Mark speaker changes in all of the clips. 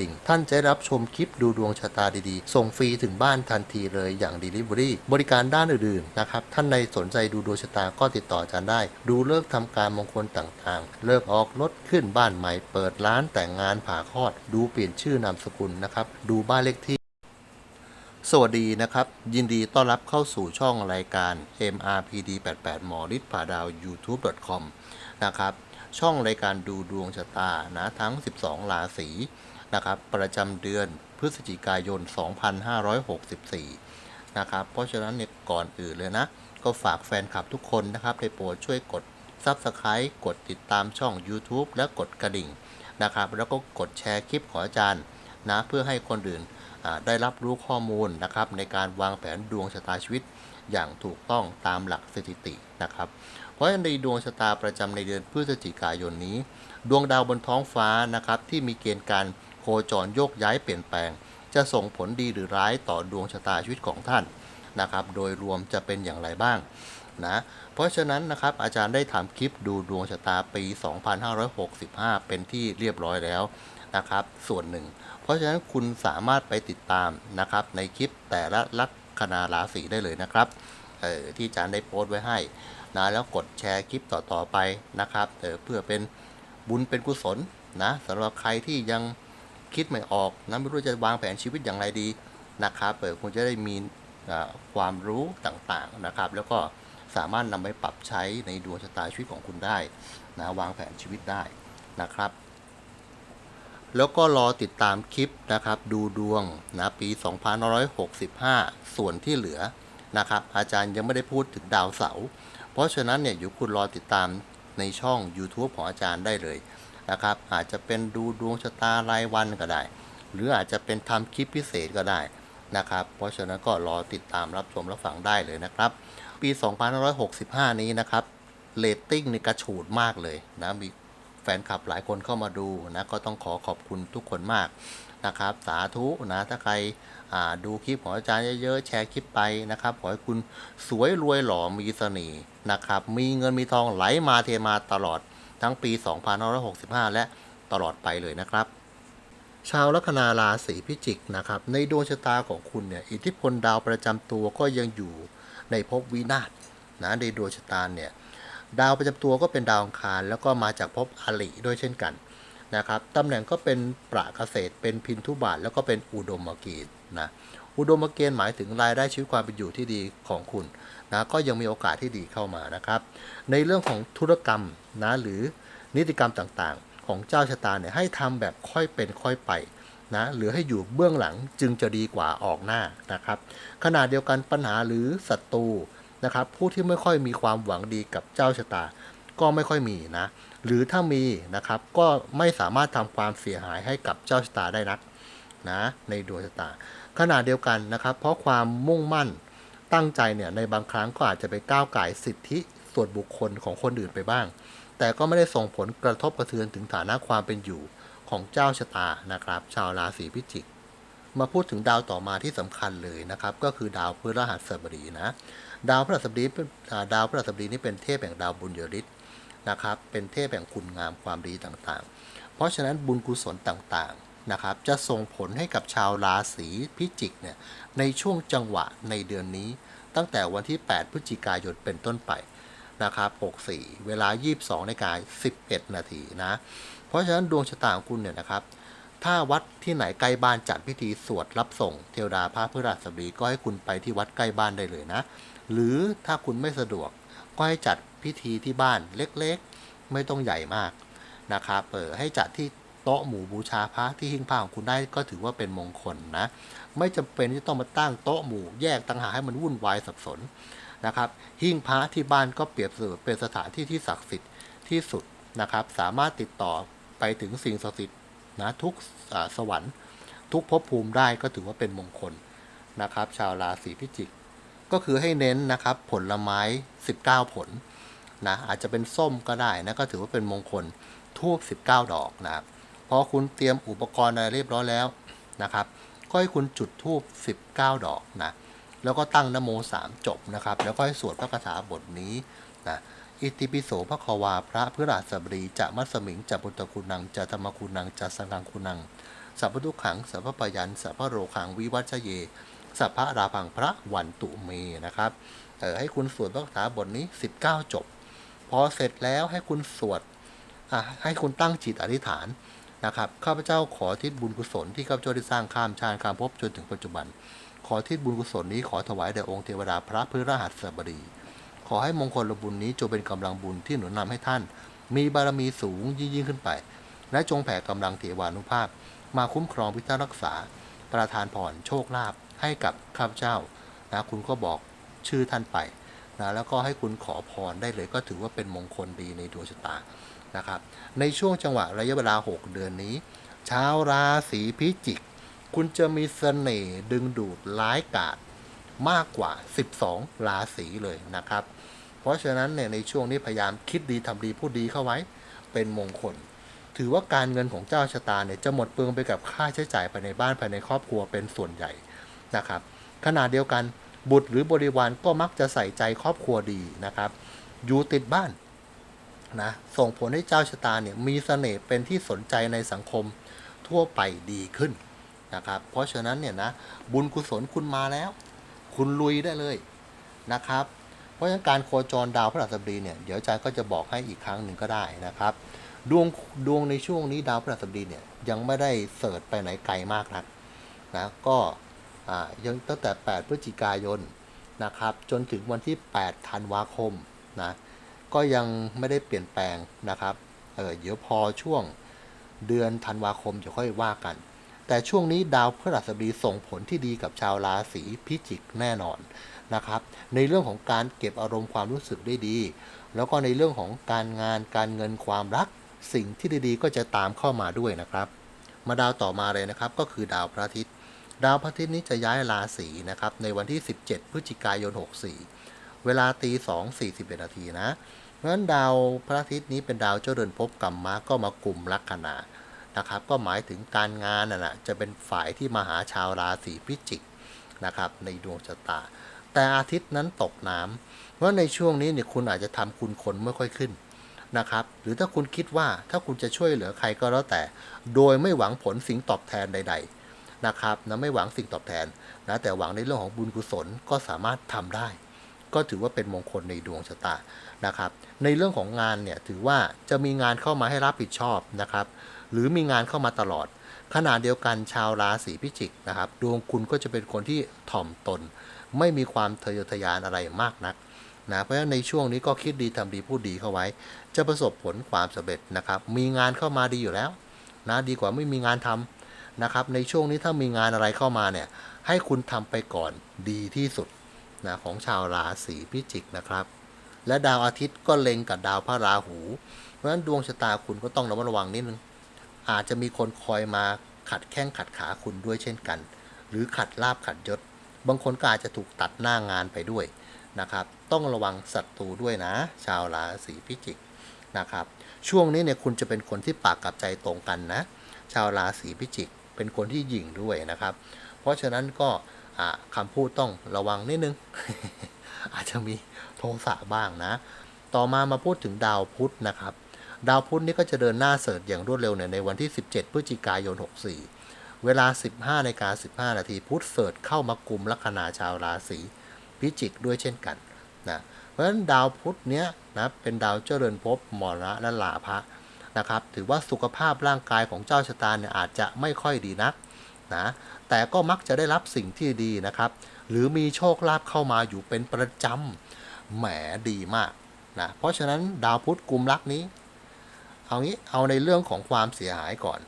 Speaker 1: ดิ่ง ท่านจะได้รับชมคลิปดูดวงชะตาดีๆ ส่งฟรีถึงบ้านทันทีเลยอย่าง Delivery บริการด้านอื่นๆนะครับ ท่านใดสนใจดูดวงชะตาก็ติดต่ออาจารย์ได้ ดูเลิกษ์ทำการมงคลต่างๆ เลิกออกรถขึ้นบ้านใหม่ เปิดร้านแต่งงานผ่าคลอด ดูเปลี่ยนชื่อนามสกุลนะครับ ดูบ้านเลขที่สวัสดีนะครับ ยินดีต้อนรับเข้าสู่ช่องรายการ MRPD 88หมอฤทธิ์ผ่าดาว YouTube.com นะครับ ช่องรายการดูดวงชะตานะทั้ง 12 ราศี นะครับประจำเดือนพฤศจิกายน 2564 นะครับ เพราะฉะนั้นเนี่ยก่อนอื่นเลยนะ ก็ฝากแฟนคลับทุกคนนะครับได้โปรดช่วยกด Subscribe กดติดตามช่อง YouTube และกดกระดิ่งนะครับ แล้วก็กดแชร์คลิปของอาจารย์นะเพื่อให้คนอื่นได้รับรู้ข้อมูลนะครับในการวางแผนดวงชะตาชีวิตอย่างถูกต้องตามหลักสถิตินะครับ เพราะในดวงชะตาประจำในเดือนพฤศจิกายนนี้ ดวงดาวบนท้องฟ้านะครับที่มีเกณฑ์การ โคจรโยกย้ายเปลี่ยนแปลง จะส่งผลดีหรือร้ายต่อดวงชะตาชีวิตของท่านนะครับ โดยรวมจะเป็นอย่างไรบ้างนะเพราะฉะนั้นนะครับอาจารย์ได้ทำคลิปดูดวงชะตาปี 2565 เป็นที่เรียบร้อยแล้วนะครับ ส่วนหนึ่ง เพราะฉะนั้นคุณสามารถไปติดตามนะครับ ในคลิปแต่ละลัคนาราศีได้เลยนะครับเออที่อาจารย์ได้โพสต์ไว้ให้นะแล้วกดแชร์คลิปต่อๆไปนะครับเออเพื่อเป็นบุญเป็นกุศลนะสำหรับใครที่ยัง คิดไม่ออกนะไม่รู้จะวางแผนชีวิตอย่างไรดีนะครับเออคุณจะได้มีความรู้ต่างๆนะครับ แล้วก็สามารถนำไปปรับใช้ในดวงชะตาชีวิตของคุณได้นะวางแผนชีวิตได้นะครับ แล้วก็รอติดตามคลิปนะครับ ดูดวงนะปี 2565 ส่วนที่เหลือนะครับ อาจารย์ยังไม่ได้พูดถึงดาวเสาร์เพราะฉะนั้นเนี่ยอยู่คุณรอติดตามในช่อง YouTube ของอาจารย์ได้เลย นะครับ อาจจะเป็นดูดวงชะตารายวันก็ได้ หรืออาจจะเป็นทำคลิปพิเศษก็ได้นะครับ เพราะฉะนั้นก็รอติดตามรับชมรับฟังได้เลยนะครับ ปี 2565 นี้นะครับเรตติ้งนี่กระฉูดมากเลยนะมีแฟนคลับหลายคนเข้ามาดูนะก็ต้องขอขอบคุณทุกคนมากนะครับสาธุนะถ้าใครดูคลิปของอาจารย์เยอะๆแชร์คลิปไปนะครับขอให้คุณสวยรวยหล่อมีเสน่ห์นะครับ มีเงินมีทองไหลมาเทมาตลอด ทั้งปี 2565 และตลอดไปเลยนะครับ ชาวลัคนาราศีพิจิกนะครับ ในดวงชะตาของคุณเนี่ยอิทธิพลดาวประจำตัวก็ยังอยู่ในภพวินาศนะในดวงชะตาเนี่ยดาวประจำตัวก็เป็นดาวอังคาร แล้วก็มาจากภพอลิด้วยเช่นกันนะครับตำแหน่งก็เป็นประเกษตรเป็นพินทุบาทแล้วก็เป็นอุดมกณฑ์นะ อุดมเกณฑ์หมายถึงรายได้ชีวิตความเป็นอยู่ที่ดีของคุณนะก็ยังมีโอกาสที่ดีเข้ามานะครับ ในเรื่องของธุรกรรมนะหรือนิติกรรมต่างๆ ของเจ้าชะตาเนี่ยให้ทำแบบค่อยเป็นค่อยไปนะหรือให้อยู่เบื้องหลังจึงจะดีกว่าออกหน้านะครับขณะเดียวกันปัญหาหรือศัตรูนะครับผู้ที่ไม่ค่อยมีความหวังดีกับเจ้าชะตา ก็ไม่ค่อยมีนะหรือถ้ามีนะครับก็ไม่สามารถทำความเสียหายให้กับเจ้าชะตาได้นักนะในดวงชะตา ขณะเดียวกันนะครับ เพราะความมุ่งมั่นตั้งใจเนี่ยในบางครั้งก็อาจจะไปก้าวไก่สิทธิส่วนบุคคลของคนอื่นไปบ้าง แต่ก็ไม่ได้ส่งผลกระทบกระเทือนถึงฐานะความเป็นอยู่ของเจ้าชะตานะครับ ชาวราศีพิจิก มาพูดถึงดาวต่อมาที่สำคัญเลยนะครับ ก็คือดาวพฤหัสบดีนะ ดาวพฤหัสบดีดาวพฤหัสบดีนี่เป็นเทพแห่งดาวบุญยริศนะครับ เป็นเทพแห่งคุณงามความดีต่างๆ เพราะฉะนั้นบุญกุศลต่างๆ นะครับจะส่งผลให้กับชาวราศีพิจิกเนี่ยในช่วงจังหวะในเดือนนี้ ตั้งแต่วันที่ 8 พฤศจิกายนเป็นต้นไปนะครับ64 เวลา 22นาฬิกา11 นาทีนะ เพราะฉะนั้นดวงชะตาของคุณเนี่ยนะครับถ้าวัดที่ไหนใกล้บ้านจัดพิธีสวดรับส่ง เทวดาพระพฤหัสบดีก็ให้คุณไปที่วัดใกล้บ้านได้เลยนะ หรือถ้าคุณไม่สะดวกก็ให้จัดพิธีที่บ้านเล็กๆ ไม่ต้องใหญ่มากนะครับเออให้จัดที่ โต๊ะหมู่บูชาพระที่หิ้งพระของคุณได้ก็ถือว่าเป็นมงคลนะ ไม่จำเป็นที่ต้องมาตั้งโต๊ะหมู่แยกต่างหากให้มันวุ่นวายสับสนนะครับ หิ้งพระที่บ้านก็เปรียบเสมือนเป็นสถานที่ที่ศักดิ์สิทธิ์ที่สุดนะครับ สามารถติดต่อไปถึงสิ่งศักดิ์สิทธิ์นะทุกสวรรค์ ทุกภพภูมิได้ก็ถือว่าเป็นมงคลนะครับ ชาวราศีพิจิก ก็คือให้เน้นนะครับผลไม้ 19 ผลนะอาจจะเป็นส้มก็ได้นะก็ถือว่าเป็นมงคลทูบ19 ดอกนะครับ พอคุณเตรียมอุปกรณ์อะไรเรียบร้อยแล้วนะครับ ก็ให้คุณจุดทูบ19 ดอกนะแล้วก็ตั้งนโมสามจบนะครับ แล้วก็ให้สวดพระคาถาบทนี้นะอิติปิโสพระควาพระพฤหัสบดีจะมัสมิงจะบุตรคุณนังจะธรรมคุณนังจะสังฆคุณนังสัพพทุกขังสัพพปยันสัพพโรขังวิวัชเยสัพพะราพังพระวันตุเมนะครับเออให้คุณสวดพระคาถาบทนี้ 19 จบ พอเสร็จแล้วให้คุณสวดอะให้คุณตั้งจิตอธิษฐาน นะครับข้าพเจ้าขอทิศบุญกุศลที่ข้าพเจ้าได้สร้างข้ามชาติข้ามภพจนถึงปัจจุบัน ขอทิศบุญกุศลนี้ขอถวายแด่องค์เทวดาพระพฤหัสบดี ขอให้มงคลบุญนี้จงเป็นกำลังบุญที่หนุนนำให้ท่าน มีบารมีสูงยิ่งยิ่งขึ้นไป และจงแผ่กำลังเทวานุภาพ มาคุ้มครองพิทักษ์รักษา ประทานพรโชคลาภให้กับข้าพเจ้านะคุณก็บอกชื่อท่านไปนะแล้วก็ให้คุณขอพรได้เลยก็ถือว่าเป็นมงคลดีในดวงชะตา นะครับ ในช่วงจังหวะระยะเวลา 6 เดือนนี้ ชาวราศีพิจิก คุณจะมีเสน่ห์ดึงดูดร้ายกาจมากกว่า 12 ราศีเลยนะครับ เพราะฉะนั้นเนี่ยในช่วงนี้พยายามคิดดีทำดีพูดดีเข้าไว้เป็นมงคล ถือว่าการเงินของเจ้าชะตาเนี่ยจะหมดเปลืองไปกับค่าใช้จ่ายภายในบ้านภายในครอบครัวเป็นส่วนใหญ่นะครับขณะเดียวกันบุตรหรือบริวารก็มักจะใส่ใจครอบครัวดีนะครับ อยู่ติดบ้าน นะส่งผลให้เจ้าชะตาเนี่ยมีเสน่ห์เป็นที่สนใจในสังคมทั่วไปดีขึ้นนะครับเพราะฉะนั้นเนี่ยนะบุญกุศลคุณมาแล้ว คุณลุยได้เลยนะครับ เพราะฉะนั้นการโคจรดาวพฤหัสบดีเนี่ยเดี๋ยวอาจารย์ก็จะบอกให้อีกครั้งหนึ่งก็ได้นะครับ ดวงดวงในช่วงนี้ดาวพฤหัสบดีเนี่ยยังไม่ได้เสิร์ชไปไหนไกลมากนักนะก็อ่ายังตั้งแต่ 8 พฤศจิกายนนะครับจนถึงวันที่ 8 ธันวาคมนะ ก็ยังไม่ได้เปลี่ยนแปลงนะครับ เออเดี๋ยวพอช่วงเดือนธันวาคมจะค่อยว่ากัน แต่ช่วงนี้ดาวพฤหัสบดีส่งผลที่ดีกับชาวราศีพิจิกแน่นอนนะครับ ในเรื่องของการเก็บอารมณ์ความรู้สึกได้ดี แล้วก็ในเรื่องของการงานการเงินความรัก สิ่งที่ดีๆ ก็จะตามเข้ามาด้วยนะครับ มาดาวต่อมาเลยนะครับ ก็คือดาวพระอาทิตย์ ดาวพระอาทิตย์นี้จะย้ายราศีนะครับในวันที่ 17 พฤศจิกายน 64 เวลาตี2 41นาทีนะ เพราะฉะนั้นดาวพระอาทิตย์นี้เป็นดาวเจ้าเดินภพกรรมมาก็มากลุ่มลัคนานะครับ ก็หมายถึงการงานน่ะนะจะเป็นฝ่ายที่มาหาชาวราศีพิจิกนะครับในดวงชะตา แต่อาทิตย์นั้นตกน้ำเพราะในช่วงนี้เนี่ยคุณอาจจะทำคุณคนไม่ค่อยขึ้นนะครับ หรือถ้าคุณคิดว่าถ้าคุณจะช่วยเหลือใครก็แล้วแต่ โดยไม่หวังผลสิ่งตอบแทนใด ๆนะครับนะไม่หวังสิ่งตอบแทนนะแต่หวังในเรื่องของบุญกุศลก็สามารถทำได้ ก็ถือว่าเป็นมงคลในดวงชะตานะครับ ในเรื่องของงานเนี่ยถือว่าจะมีงานเข้ามาให้รับผิดชอบนะครับ หรือมีงานเข้ามาตลอด ขณะเดียวกันชาวราศีพิจิกนะครับ ดวงคุณก็จะเป็นคนที่ถ่อมตน ไม่มีความทะเยอทะยานอะไรมากนักนะเพราะฉะนั้นในช่วงนี้ก็คิดดีทำดีพูดดีเข้าไว้ จะประสบผลความสำเร็จนะครับ มีงานเข้ามาดีอยู่แล้วนะดีกว่าไม่มีงานทำนะครับ ในช่วงนี้ถ้ามีงานอะไรเข้ามาเนี่ยให้คุณทำไปก่อนดีที่สุด นะของชาวราศีพิจิกนะครับ และดาวอาทิตย์ก็เล็งกับดาวพระราหู เพราะฉะนั้นดวงชะตาคุณก็ต้องระมัดระวังนิดนึง อาจจะมีคนคอยมาขัดแข้งขัดขาคุณด้วยเช่นกัน หรือขัดลาบขัดยศ บางคนก็อาจจะถูกตัดหน้างานไปด้วยนะครับ ต้องระวังศัตรูด้วยนะ ชาวราศีพิจิกนะครับ ช่วงนี้เนี่ยคุณจะเป็นคนที่ปากกับใจตรงกันนะ ชาวราศีพิจิก เป็นคนที่หยิ่งด้วยนะครับ เพราะฉะนั้นก็ คำพูดต้องระวังนิดนึง อาจจะมีโทสะบ้างนะ ต่อมามาพูดถึงดาวพุธนะครับ ดาวพุธนี่ก็จะเดินหน้าเสริร์อย่างรวดเร็วเนี่ยในวันที่ 17 พฤศจิกายน 64 เวลา 15นาฬิกา15 นาทีพุธเสริร์เข้ามากลุ่มลัคนาชาวราศีพิจิกด้วยเช่นกันนะเพราะฉะนั้นดาวพุธเนี้ยนะเป็นดาวเจริญภพมรณะและลาภะนะครับ ถือว่าสุขภาพร่างกายของเจ้าชะตาเนี่ยอาจจะไม่ค่อยดีนัก นะแต่ก็มักจะได้รับสิ่งที่ดีนะครับ หรือมีโชคลาภเข้ามาอยู่เป็นประจำแหมดีมากนะเพราะฉะนั้นดาวพุธกลุ่มลักนี้ เอางี้เอาในเรื่องของความเสียหายก่อน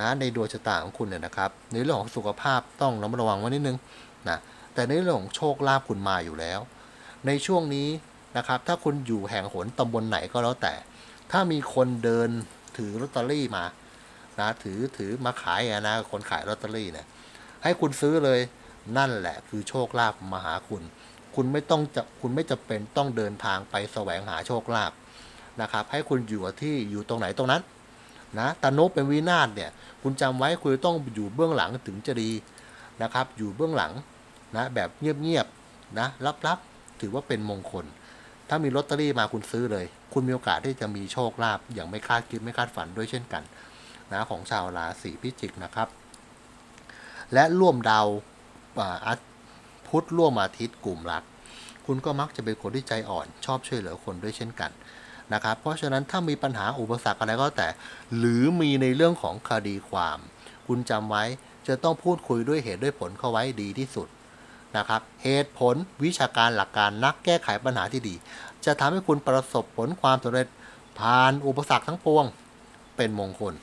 Speaker 1: นะในดวงชะตาของคุณเนี่ยนะครับ ในเรื่องของสุขภาพต้องระมัดระวังไว้นิดนึงนะแต่ในเรื่องของโชคลาภคุณมาอยู่แล้ว ในช่วงนี้นะครับ ถ้าคุณอยู่แห่งหนตำบลไหนก็แล้วแต่ ถ้ามีคนเดินถือลอตเตอรี่มา นะถือถือมาขายนะคนขายลอตเตอรี่เนี่ยให้คุณซื้อเลยนั่นแหละ คือโชคลาภมาหาคุณ คุณไม่ต้องจะคุณไม่จะเป็นต้องเดินทางไปแสวงหาโชคลาภนะครับ ให้คุณอยู่ที่อยู่ตรงไหนตรงนั้นนะตาโนเป็นวินาศเนี่ย คุณจำไว้คุณต้องอยู่เบื้องหลังถึงจะดีนะครับ อยู่เบื้องหลังนะแบบเงียบๆนะลับๆถือว่าเป็นมงคล ถ้ามีลอตเตอรี่มาคุณซื้อเลย คุณมีโอกาสที่จะมีโชคลาภอย่างไม่คาดคิดไม่คาดฝันด้วยเช่นกัน นะของชาวราศีพิจิกนะครับ และร่วมดาวอาอาทิตย์พุธร่วมอาทิตย์กลุ่มรัก คุณก็มักจะเป็นคนที่ใจอ่อนชอบช่วยเหลือคนด้วยเช่นกันนะครับ เพราะฉะนั้นถ้ามีปัญหาอุปสรรคอะไรก็แต่ หรือมีในเรื่องของคดีความ คุณจำไว้จะต้องพูดคุยด้วยเหตุด้วยผลเข้าไว้ดีที่สุดนะครับ เหตุผลวิชาการหลักการนักแก้ไขปัญหาที่ดี จะทำให้คุณประสบผลความสำเร็จผ่านอุปสรรคทั้งปวงเป็นมงคล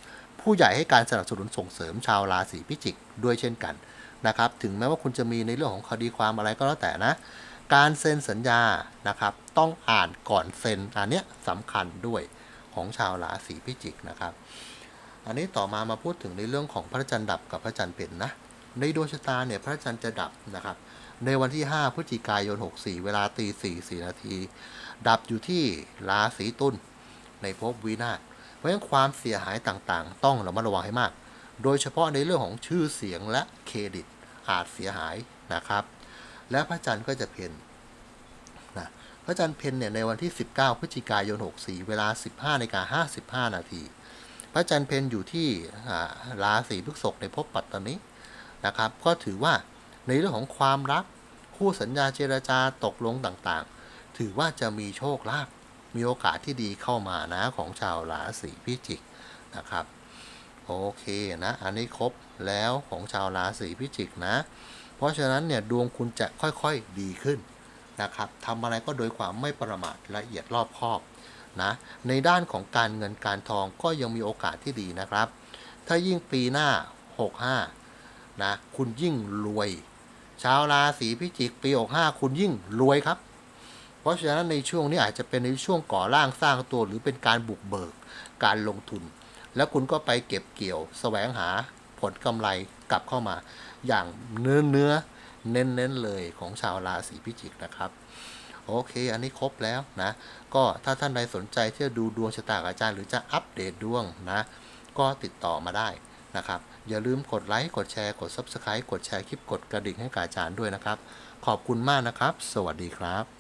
Speaker 1: ผู้ใหญ่ให้การสนับสนุนส่งเสริมชาวราศีพิจิกด้วยเช่นกันนะครับ ถึงแม้ว่าคุณจะมีในเรื่องของคดีความอะไรก็แล้วแต่นะ การเซ็นสัญญานะครับ ต้องอ่านก่อนเซ็นอันเนี้ยสำคัญด้วยของชาวราศีพิจิกนะครับ อันนี้ต่อมามาพูดถึงในเรื่องของพระจันทร์ดับกับพระจันทร์เป็นนะ ในดวงชะตาเนี่ยพระจันทร์จะดับนะครับ ในวันที่ 5 พฤศจิกายน 64 เวลาตี4 4นาที ดับอยู่ที่ราศีตุลในภพวินาศ เพราะฉะนั้นความเสียหายต่างๆ ต้องระมัดระวังให้มาก โดยเฉพาะในเรื่องของชื่อเสียงและเครดิตอาจเสียหายนะครับ และพระจันทร์ก็จะเพนนะพระจันทร์เพนเนี่ยในวันที่ 19 พฤศจิกายน 64 เวลา 15นกา55 นาที พระจันทร์เพนอยู่ที่ราศีพฤษภในภพปัตตานีนะครับ ก็ถือว่าในเรื่องของความรักคู่สัญญาเจรจาตกลงต่างๆ ถือว่าจะมีโชคลาภ มีโอกาสที่ดีเข้ามานะของชาวราศีพิจิกนะครับ โอเคนะ อันนี้ครบแล้วของชาวราศีพิจิกนะ เพราะฉะนั้นเนี่ยดวงคุณจะค่อยๆดีขึ้นนะครับทำอะไรก็โดยความไม่ประมาทละเอียดรอบคอบนะในด้านของการเงินการทองก็ยังมีโอกาสที่ดีนะครับ ถ้ายิ่งปีหน้า 65นะคุณยิ่งรวย ชาวราศีพิจิกปี 65 คุณยิ่งรวยครับ ราะฉะนั้นในช่วงนี้อาจจะเป็นในช่วงก่อร่างสร้างตัวหรือเป็นการบุกเบิกการลงทุน แล้วคุณก็ไปเก็บเกี่ยวแสวงหาผลกำไรกลับเข้ามา อย่างเนื้อเนื้อเน้นเน้นๆเลยของชาวราศีพิจิกนะครับ โอเค อันนี้ครบแล้วนะ ก็ถ้าท่านใดสนใจที่จะดูดวงชะตากับอาจารย์ หรือจะอัปเดตดวงนะ ก็ติดต่อมาได้นะครับ อย่าลืมกดไลค์ กดแชร์ กด Subscribe กดแชร์คลิป กดกระดิ่งให้กับอาจารย์ด้วยนะครับ ขอบคุณมากนะครับ สวัสดีครับ